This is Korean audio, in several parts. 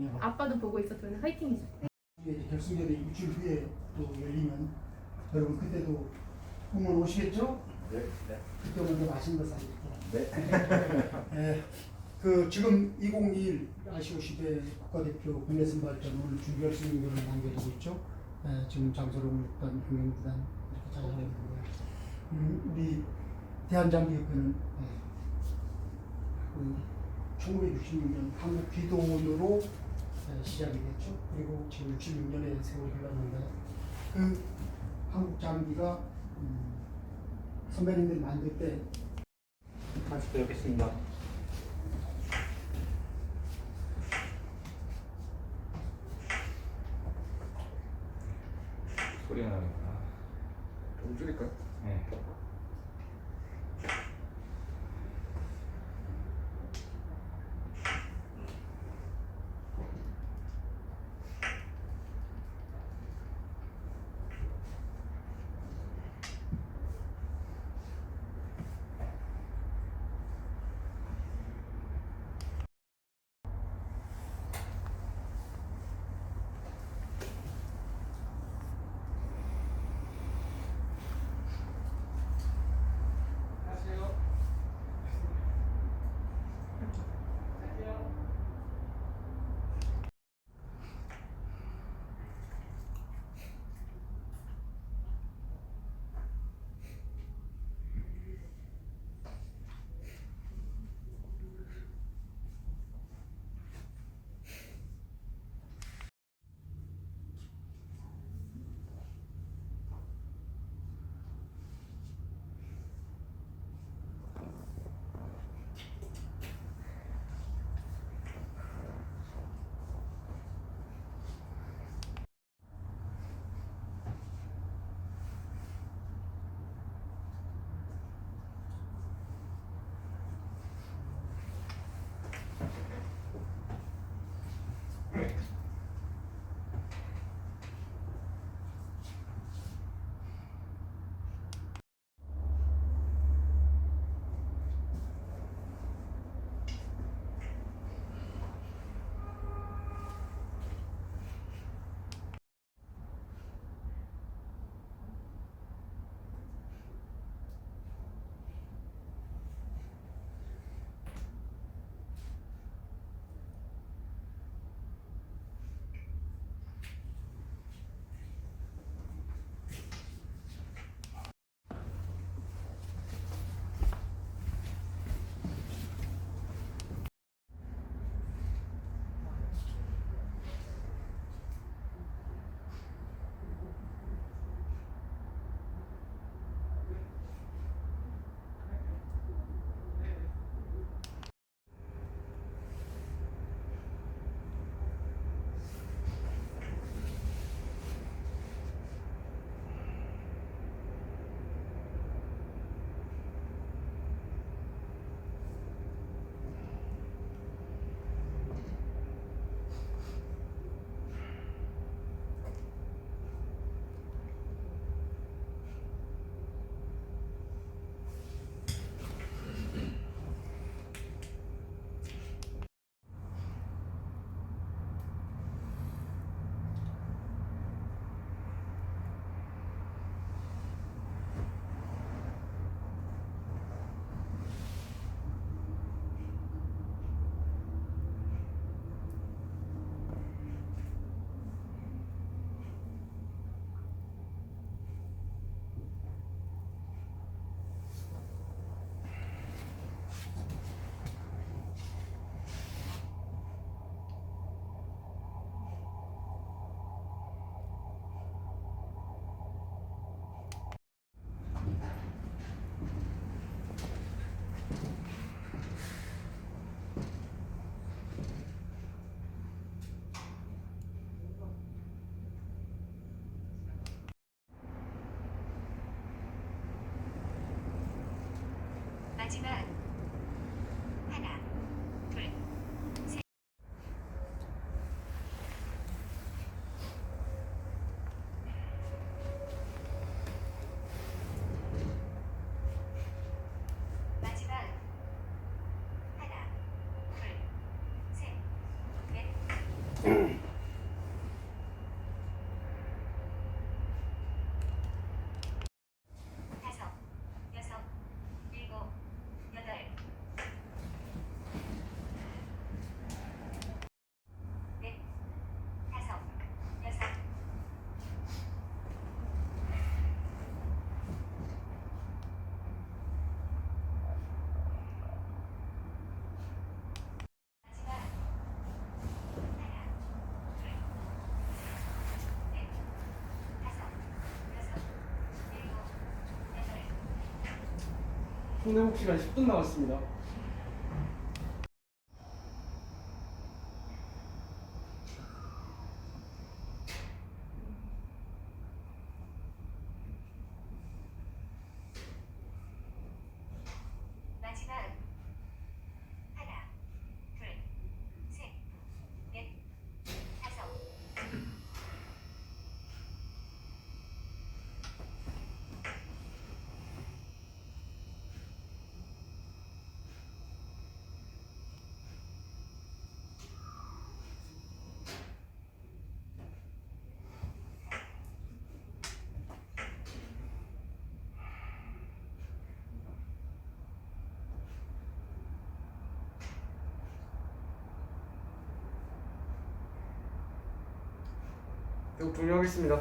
예. 아빠도 보고 있었으면 화이팅이죠. 이게 결승전이 일주일 후에 또 열리면 여러분 그때도 공원 오시겠죠? 네. 네. 그때 먼저 맛있는 거 사드릴게요. 네. 예, 그 지금 2021 아시아 50회 국가대표 국내 선발전 오늘 준비할 수 있는 경을 남겨두고 있죠. 예, 지금 장소로 일단 경영구단 이렇게 잘 하고 있고요. 음, 우리 대한장비협회는 예, 그 1966년 한국 기도원으로 예, 시작이 됐죠. 그리고 지금 66년에 세월이 흘렀는데 그 한국 장비가 음, 선배님들이 만들 때 맛있게 먹겠습니다. 소리가 나겠다. 좀 줄일까요? 네. Mm-hmm. 손해복 시간 10분 남았습니다. 마지막 하나, 둘, 셋, 넷, 다섯. 이거 종료하겠습니다.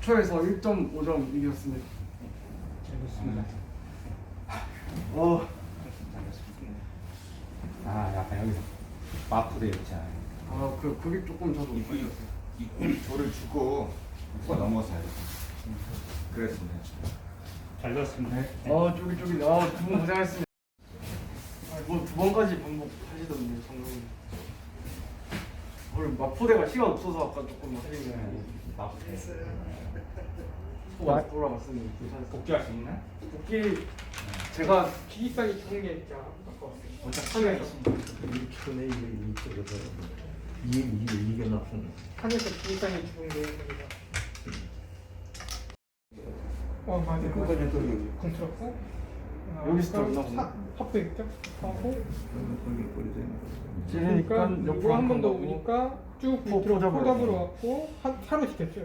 초에서 1.5점 이겼습니다. 잘했습니다. 어, 아, 약간 여기서 마프도 있잖아. 아, 그 그게 조금 저도 이, 이, 이 조를 주고 넘어서야 돼. 그랬습니다. 잘 들었습니다. 아, 쪼기 쪼기. 아, 두 분 고생하셨습니다. 아, 뭐두 번까지 반복하시던데 정말. 오늘 마포대가 시간 없어서 아까 조금 마프. 또 와- 돌아왔으니 괜찮았어요. 복귀할 수 있나? 복귀 제가 기기상이 좋은 게 진짜 아까웠어요. 어차피 하늘에서 이천에 이게 이쪽에서 이 이게 이게 나쁜 하늘에서 기기상이 좋은 게 저기가. 어 맞아요. 그거는 또 컨트롤고 여기서 또 사- 나오나? 합도 있죠. 하고 거기 거. 그러니까 요거 한번 더 오니까 쭉 포- 밑으로 포잡으로. 왔고 한 차로 시켰죠.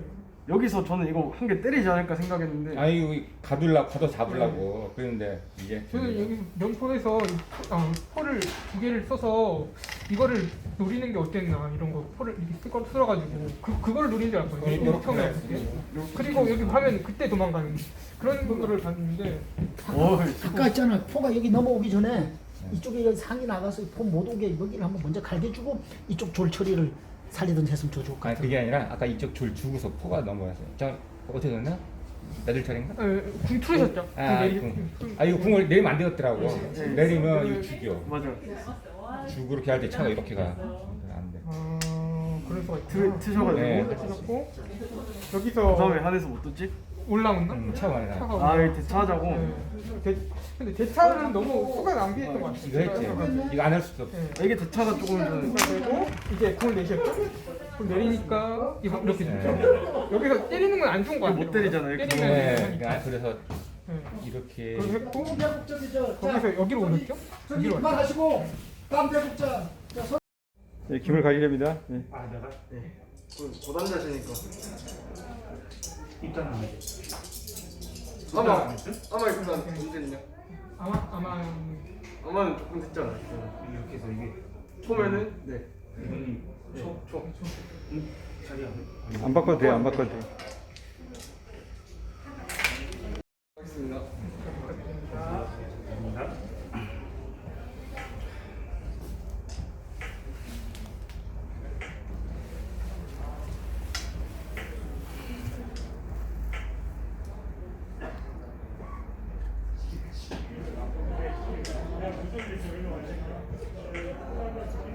여기서 저는 이거 한 개 때리지 않을까 생각했는데. 아 이거 가둘라 가둬 잡으려고 그랬는데 이게 저는 여기 명포에서 아, 포를 두 개를 써서 이거를 노리는 게 어땠나 이런 거 포를 이렇게 쓸거 쓸어가지고. 그 그거를 노리는 줄 알았거든요. 이렇게. 했을 때. 그리고 여기 화면 그때 도망가는 그런 거를 봤는데. 어, 아까 있잖아. 포가 여기 넘어오기 전에 이쪽에 여기 상이 나가서 포 못 오게 여기를 한번 먼저 갈겨주고 이쪽 졸 처리를 살리든지 했으면 더 좋을 것 아니 같아. 그게 아니라 아까 이쪽 줄 주고서 포가 넘어갔어요. 자 어떻게 됐나? 나들 차례인가? 어, 궁 틀으셨죠? 아, 궁. 궁- 아 이거 궁을 내리면 안 되겠더라고. 네. 내리면 이거 죽여. 맞아. 죽 그렇게 할 때 차가 이렇게 가. 안 돼. 어, 그럴 수가 있구나. 트셔가지고 네. 이렇게 틀었고 그 여기서 다음에 한에서 못 떴지? 올라온다? 음, 차가 많이 차가 나. 올라와. 아, 이거 대차하자고. 네. 대, 근데 대차는 너무 수가 낭비했던 것 같아요. 이거 했지. 이거 안 할 수도 없어. 네. 아, 이게 대차가 조금 저는 그리고 이제 공을 내셨죠? 공 내리니까 이거 이렇게 됐죠? 여기서 때리는 건 안 좋은 거 같아요. 못 때리잖아요. 때리면 네. 되니까. 그러니까 그래서 네. 이렇게 그걸 했고 저 거기서 여기로 오셨죠? 저기 여기로 왔죠? 그만하시고 다음 대국자 네, 김을 가기랍니다. 네. 아 내가 그 고단자시니까. 입장 안 해. 아마 아마 일단 언제 있냐? 아마 아마 아마는 조금 됐잖아. 이렇게 해서 이게 처음에는 네. 이분이 초, 초. 자리 안 해. 안 바꿔도 돼, 안 바꿔도 돼. 하겠습니다. 그냥 구조일 정도는 아니니까. 그, 한번 지키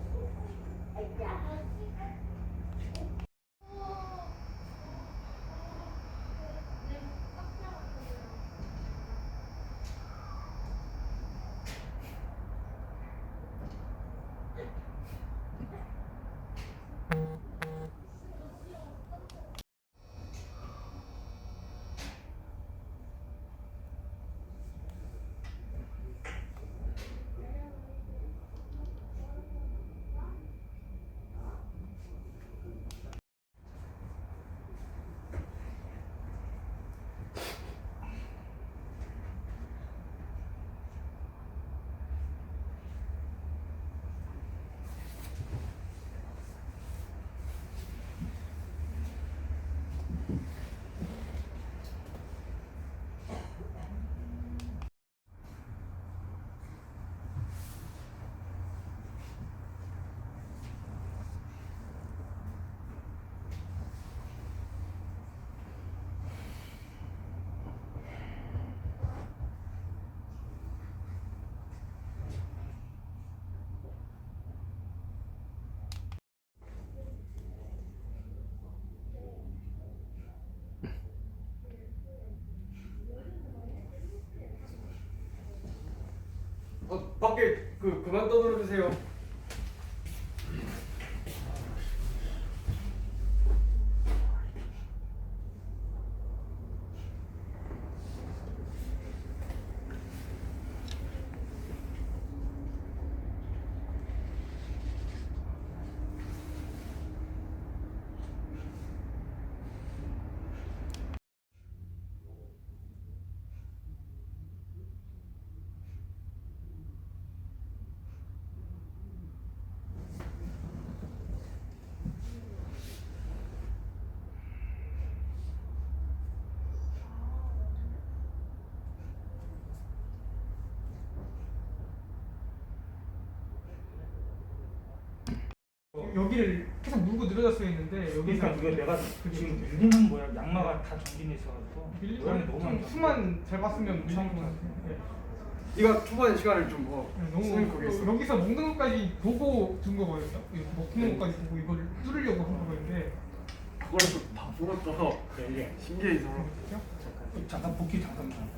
그 그만 떠들어 주세요. 여기를 계속 물고 늘어졌어 있는데 여기서 그러니까 이거 내가 지금 밀리는 거야. 양마가 다 정진해 있어가지고 밀리고 모양이 너무 좀 많이 수만 잘 봤으면 밀리는 것. 같아요. 네. 네가 초반에 시간을 좀 어, 네, 너무 쓰는 거겠어. 여- 여기서 먹는 것까지 보고 준 거거든요. 이거 먹는 것까지 보고 이거를 뚫으려고 한 거였는데 그걸 또다 보고 또 신기해서. 그렇죠? 잠깐 복귀 잠깐만.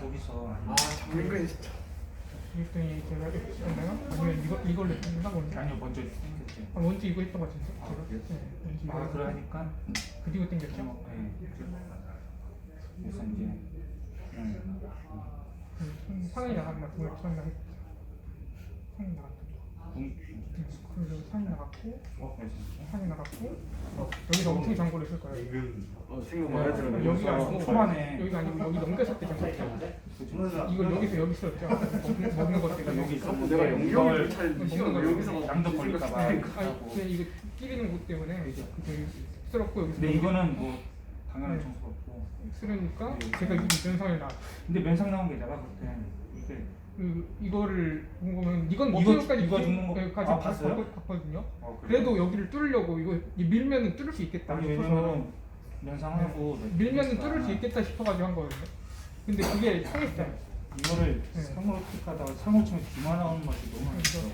거기서 아 장민근 진짜. 이랬더니 제가 이렇게 했나요? 아니면 이거 이걸로 했나 본데. 아니요 먼저 생겼지. 아, 먼저 이거 했던 것 같은데. 아, 제가? 그래요? 네, 먼저 이거 아 했고. 그러니까 그리고 땡겼죠? 뭐, 예. 그래서 이제 음. 음, 상이 나갔나 그걸 상이 나갔 상이 나갔던 공- 그래서 상이 나갔고 어, 그래서 이제 상이 나갔고 여기서 엄청 장고를 했을 거예요. 어 생각 많이 들었네. 여기가 아니고 초반에 여기가 아니고 여기 넘겼을 때 장고. 이걸 여기서 여기 썼죠. 먹는, 먹는 것 때문에 여기 있어. 내가 먹는 왜거 여기서 양도 걸릴까 봐 아니 이렇게 하고. 그냥 이거 끼리는 것 때문에 쑥스럽고 여기서 근데 이거는 뭐 당연한 네. 청소가 없고. 쓰려니까 네. 제가 이 면상을 나 근데 면상 나온 게 내가 볼때 이게 그 이거를 본 거면 이건 이거 목표까지 이거 죽는 거- 까지 아, 봤어요? 봤거든요. 어, 그래요? 그래도 여기를 뚫으려고 이거 이 밀면은 뚫을 수 있겠다 아니 싶어서 왜냐면은 면상하고 네. 밀면은 뚫을 수 있겠다 싶어가지고 한 거거든요. 근데 그게 상했어요. 이거를 네. 상으로 픽하다가 상으로 치면 뒤만 나오는 맛이 너무 맛있더라고.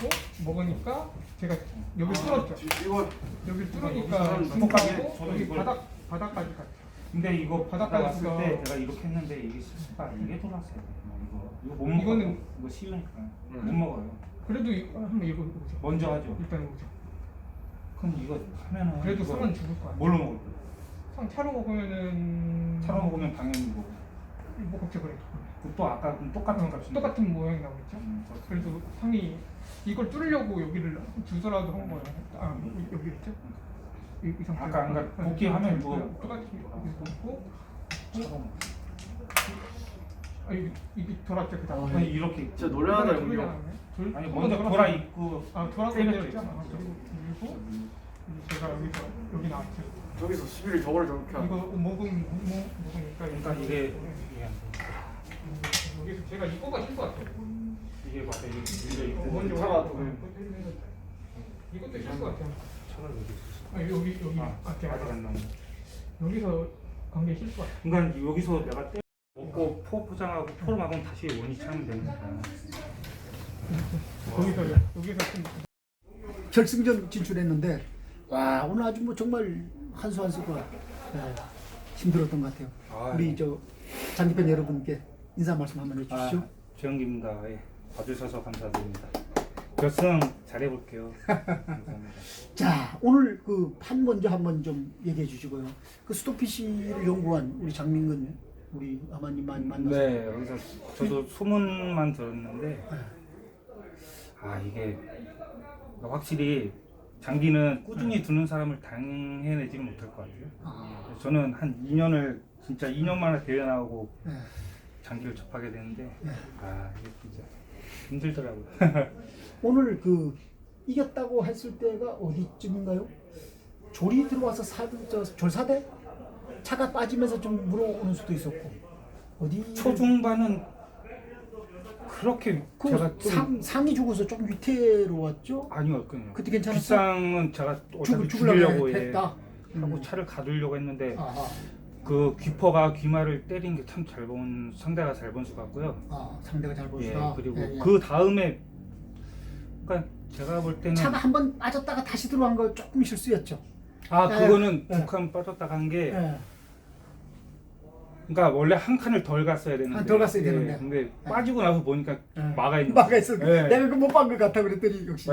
어? 먹으니까 제가 여기 아, 뚫었죠. 지- 이거 여기 뚫으니까 여기서 중간하고 저도 여기 이걸- 바닥 바닥까지 갔죠. 근데 이거 바닥까지 있어. 때 내가 이렇게 했는데 이게 실수가 이게 돌았어요. 이거 이거 못 먹어. 이거는- 이거 쉬우니까 음. 못 먹어요. 그래도 이- 한번 이거 오죠. 먼저 하죠. 일단 오죠. 그럼 이거 하면은 그래도 이거 상은 죽을 거야. 뭘로 먹을 거야? 상 차로 먹으면은 차로 먹으면 당연히 뭐. 뭐 걱정 그래. 그또 아까 똑같은 값인데. 똑같은 모양이 나오겠죠. 음, 그렇죠. 그래도 상이 이걸 뚫으려고 여기를 주소라도 한 거예요. 아 여기- 여기 있죠? 이, 이 상태. 아까 안 가- 복귀하면 뭐- 똑같이 여기 있고 차로 먹- 아 여기 이게 돌았죠 그다음. 아, 아니 이렇게 진짜. 나왔네. 돌- 아니 먼저 돌아 입고 아. 아, 그리고 그리고 이제 제가 여기서 여기 나왔죠. 저기서 시비를 저걸 저렇게 이거 하고. 먹음 먹 먹으니까 그러니까 이게 이게 안 돼. 여기서 제가 이거가 실것 같아요. 이게 막 이렇게 밀려 있고 먼저 차가 또- 이것도 실것 같아요. 차가 여기 있어. 아 여기 여기 아, 아, 제가 아직 안 나온 거. 여기서 관계 실수가 그러니까 여기서 내가 때 먹고 포 포장하고 포를 막으면 다시 원위 차면 되니까. 거기서 여기서 좀 결승전 진출했는데 와 오늘 아주 뭐 정말 한 수 한 수가 예, 힘들었던 것 같아요. 아, 우리 저 장기팬 여러분께 인사 말씀 한번 해주시죠. 아, 조영기입니다. 예, 봐주셔서 감사드립니다. 결승 잘해볼게요. 감사합니다. 자 오늘 그 판 먼저 한번 좀 얘기해 주시고요. 그 스토피시를 연구한 우리 장민근 우리 아마님 많이 만나서 네, 여기서 저도 소문만 들었는데 아 이게 확실히 장기는 꾸준히 두는 사람을 당해내지는 못할 것 같아요. 아, 저는 한 2년을 진짜 2년 만에 대회 나오고 네. 장기를 접하게 되는데 네. 아 이게 진짜 힘들더라고요. 오늘 그 이겼다고 했을 때가 어디쯤인가요? 졸이 들어와서 사, 저 졸사대 차가 빠지면서 좀 물어오는 수도 있었고 어디 초중반은 그렇게 그 제가 좀 상, 상이 죽어서 좀 위태로웠죠? 아니었거든요. 그때 괜찮았어? 뒷상은 제가 죽, 어차피 죽으려고 죽이려고 예, 했다. 하고 음. 차를 가두려고 했는데 아하. 그 귀퍼가 귀마를 때린 게 참 잘 본 상대가 잘 본 수 같고요. 아, 상대가 잘 예, 보시다. 그리고 예, 예. 그 다음에 그러니까 제가 볼 때는 차가 한 번 빠졌다가 다시 들어간 거 조금 실수였죠. 아 예, 그거는 예. 두 칸 빠졌다 간 게 예. 그러니까 원래 한 칸을 덜 갔어야 되는데 아, 덜 갔어야 예, 되는데. 근데 빠지고 나서 보니까 예. 막아 있는 막아 있어. 예. 내가 그못본 것 같아 그랬더니 역시.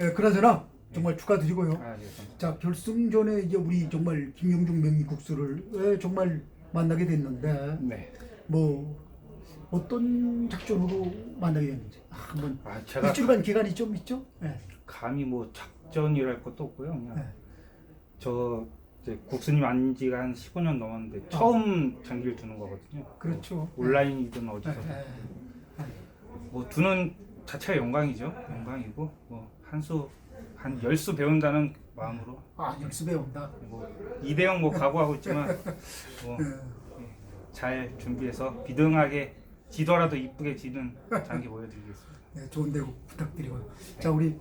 예, 그나저나 정말 축하드리고요. 아, 예, 감사합니다. 자 결승전에 이제 우리 정말 김영중 명리국수를 예, 정말 만나게 됐는데 네. 뭐 어떤 작전으로 만나게 됐는지 아, 한번 아 제가 일주일간 기간이 좀 있죠? 예. 감히 뭐 작전이랄 것도 없고요. 그냥 네. 저 이제 국수님 안 지가 한 15년 넘었는데 처음 장기를 두는 거거든요. 그렇죠. 뭐 온라인이든 어디서 예, 예. 뭐 두는 자체가 영광이죠. 영광이고 뭐 한수 한 열수 배운다는 마음으로 아 연습해 온다. 뭐 이대형 뭐 각오하고 있지만 뭐 예. 잘 준비해서 비등하게 지더라도 이쁘게 지는 장기 보여드리겠습니다. 네, 좋은 대우 부탁드리고요. 자 우리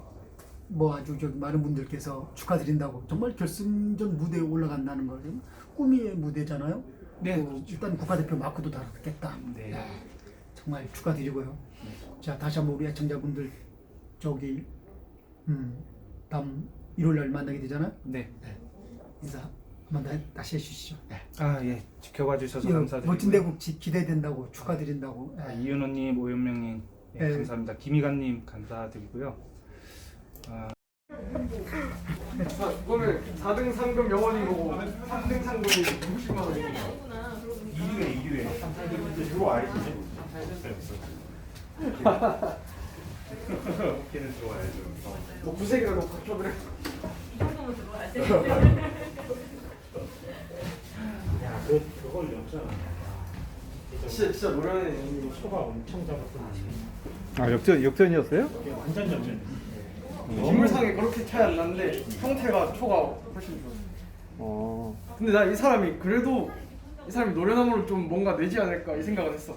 뭐 아주 저기 많은 분들께서 축하드린다고 정말 결승전 무대에 올라간다는 거 지금 꿈의 무대잖아요. 네, 또 일단 국가대표 마크도 달았겠다. 네. 야, 정말 축하드리고요. 자 다시 한번 우리 애청자분들 저기 음, 다음 일요일 날 만나게 되잖아요. 네. 인사 한번 다- 다시 해주시죠. 네. 아 예. 지켜봐 주셔서 이 감사드리고요. 멋진 대국 지- 기대된다고 축하드린다고. 아, 예. 이윤호 님, 오현명 님 예, 네. 감사합니다. 김희관 님 감사드리고요. 아, 자, 이거는 4등 상금 거고 3등 상금이 60만 원입니다. 2류에 2류에 들어와야지. 어깨는 들어와야죠. 뭐 구색이라도 바꿔버려. 야, 그, 그걸 역전. 진짜 진짜 노련해. 초가 엄청 작았거든. 아 역전 역전이었어요? 완전 역전. 인물상에 그렇게 차이 안 나는데 형태가 초가 훨씬 좋아. 어. 근데 나 이 사람이 그래도 이 사람이 노련함으로 좀 뭔가 내지 않을까 이 생각을 했어.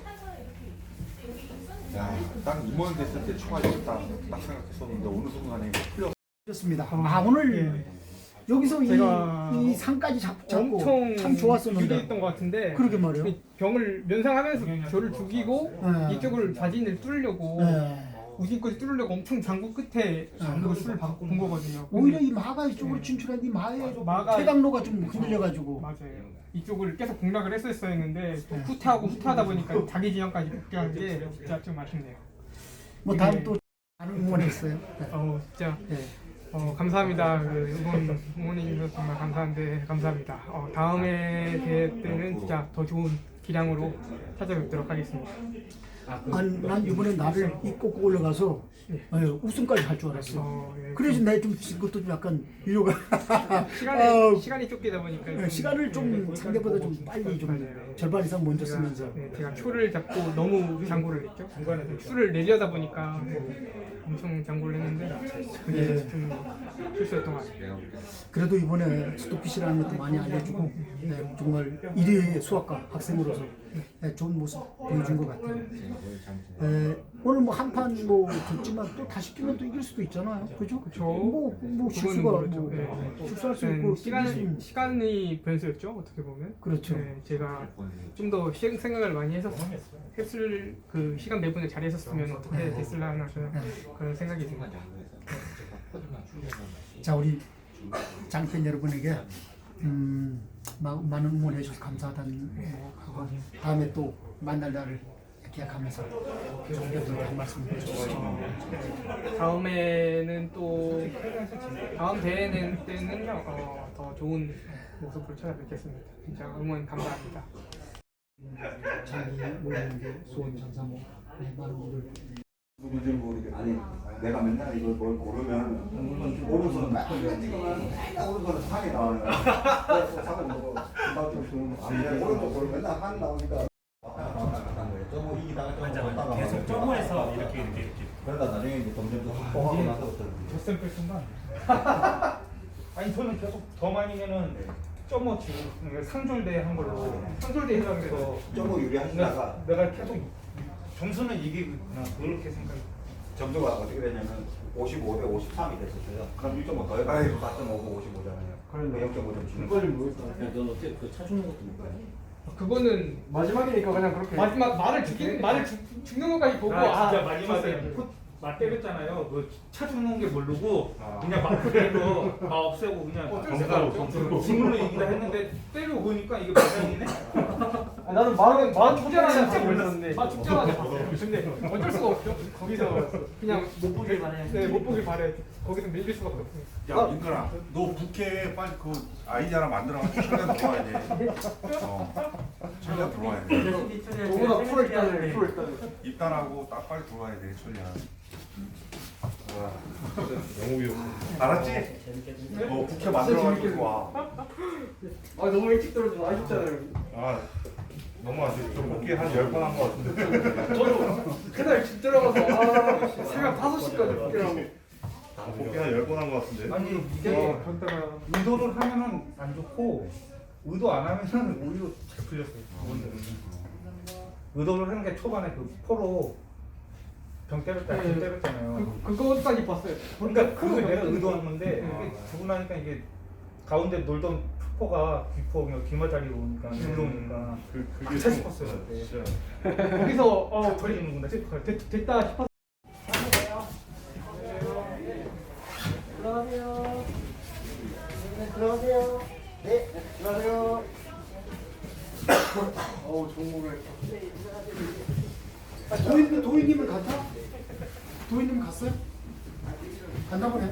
야, 딱 임원 됐을 때 초가 있다 딱 생각했었는데 어느 순간에 풀려. 좋습니다. 아 오늘 여기서 이, 제가 이 상까지 잡, 잡고 엄청 참 좋았었는데 유리했던 것 같은데 그러게 말이에요. 그 병을 면상하면서 저를 죽이고 네. 이쪽을 자진을 뚫으려고 네. 우진까지 뚫으려고 엄청 장구 끝에 그 수를 본 거거든요. 오히려 이 마가 이쪽으로 진출한 이 마의 마가- 태강로가 좀 흔들려가지고 맞아요. 이쪽을 계속 공략을 했었어야 했는데 또 네. 후퇴하고 후퇴하다 보니까 자기 진영까지 복귀한 게 진짜 좀 아쉽네요. 뭐 다음 또 다른 응원했어요. 네. 어 진짜 네. 어, 감사합니다. 그 응원 응원해 주셔서 정말 감사한데 감사합니다. 어, 다음에 대회 때는 진짜 더 좋은 기량으로 찾아뵙도록 하겠습니다. 아니, 난 이번에 나를 입고 올라가서 네. 예, 우승까지 할 줄 알았어. 어, 예, 그래서 내좀 그것도 좀 약간 위로가 시간이 아우, 시간이 쫓기다 보니까 예, 좀, 시간을 좀 예, 상대보다 좀 빨리 좀 맞아요. 절반 이상 먼저 제가, 쓰면서 네, 제가 초를 잡고 너무 장구를 했죠. 수를 내려다 보니까 엄청 장구를 했는데 그게 예. 좀 실수였던 것 같아요. 그래도 이번에 스토피시라는 것도 많이 알려주고 네, 정말 1위의 수학과 학생으로서 예, 좋은 모습 보여준 것 같아요. 에, 오늘 뭐 한판뭐 졌지만 또 다시 뛰면 또 이길 수도 있잖아요. 그죠? 그쵸. 뭐, 뭐 실수가. 뭐 네. 실수할 수 네, 있고 시간 수 시간이 변수였죠 어떻게 보면. 그렇죠. 네, 제가 좀 더 생각을 많이 해서 했을 그 시간 배분을 잘 했었으면 어떻게 됐을라나 저는 그런 생각이 듭니다. 자 우리 장팬 여러분에게 음, 마- 많은 응원 해 주셔서 감사하다는 뭐 하고 다음에 또 만날 날을 기약하면서 한 말씀 해주시죠. 다음에는 또 다음 대회는 때는 어, 더 좋은 모습으로 찾아뵙겠습니다. 진짜 응원 감사합니다. 자기 모르는데 소원 장사모 네, 많은 분들 누군지 아니 내가 맨날 이걸 뭘 모르면 오른손은 맨날 찍으면 맨날 오른손은 상이 나와요. 그래서. 금방 좀 거. 아니 오른쪽 볼 맨날 한 나오니까. 이기다가 걷다가 계속 점에서 이렇게 이렇게 이렇게. 그러다 나중에 이제 점점 더 확보하고 나서부터 젖셈 뺄 순간 아니 저는 계속 더 많이면은 점어 지금 상졸대 한 걸로 상졸대 해가면서 점을 유리하시다가 내가, 내가 계속 점수는 이기구나 그렇게 생각 점수가 어떻게 되냐면 55 대 53이 됐었어요. 그럼 1.5 더해가지고 4.5고 55잖아요. 그러니까 0.5점 주는 거예요. 넌 어때? 그 차주는 것도 못 봐요? 그거는 마지막이니까 그냥 그렇게 마지막 말을 죽이는 말을 죽, 죽는 것까지 보고 나 진짜 아, 마지막에 풋- 맞 때렸잖아요. 그 차주는 게 모르고 그냥 막 그대로 막 없애고 그냥 어쩔 수가 없죠. 지문으로 이기다 했는데 때리고 보니까 이게 맞아이네. 아, 나는 마음 마음 죽자마자 진짜. 몰랐는데. 아 죽자마자 봤어요. 근데 어쩔 수가 없죠. 거기서 그냥 못 보길 바래. 네, 못 보길 바래. 거기서 밀릴 수밖에 없어요. 야 민근아 너 부캐 빨리 그 아이디어나 만들어가지고 철량 들어와야 돼. 어. 철량 들어와야 돼. 저보다 프로 있다는 프로 있다는 입단하고 딱 빨리 들어와야 돼 철량 영호 비 알았지? 너 부캐 만들어가지고 들어와. 아 너무 일찍 떨어져서 아쉽잖아요. 아 너무 아쉽다 좀 부캐 한 10번 한거 같은데 저도 그날 집 들어가서 아 새벽 5시까지 복귀하고 부캐 한 10번 한거 같은데 아니 이게 의도를 하면은 안 좋고 의도 안 하면은 오히려 잘 풀렸어요. 그거는. 의도를 하는 게 초반에 그 포로 병 때렸다 네. 병 때렸잖아요. 그, 그것까지 봤어요. 그러니까 그거 그거 내가 봤어요. 의도했는데 네. 이게 주고 나니까 이게 가운데 놀던 포가 귀포 그냥 귀마다리로 오니까 들어오니까 그, 아, 잘 싶었어요. 그때. 진짜 거기서 어 걸리는구나 싶어요. 됐, 됐다 싶었. 들어가세요. 네, 들어가세요. 네, 들어가세요. 어우 좋은 곡을 아, 도인, 도인님은 갔다? 도인님 갔어요? 갔나 보네.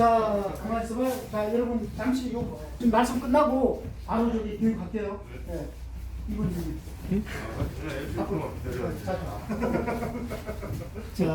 자, 가만히 있어봐요. 자, 여러분, 잠시 요, 지금 말씀 끝나고 바로 저기 교육 갈게요. 네. 이분. 앞으로. 자, 자. 자.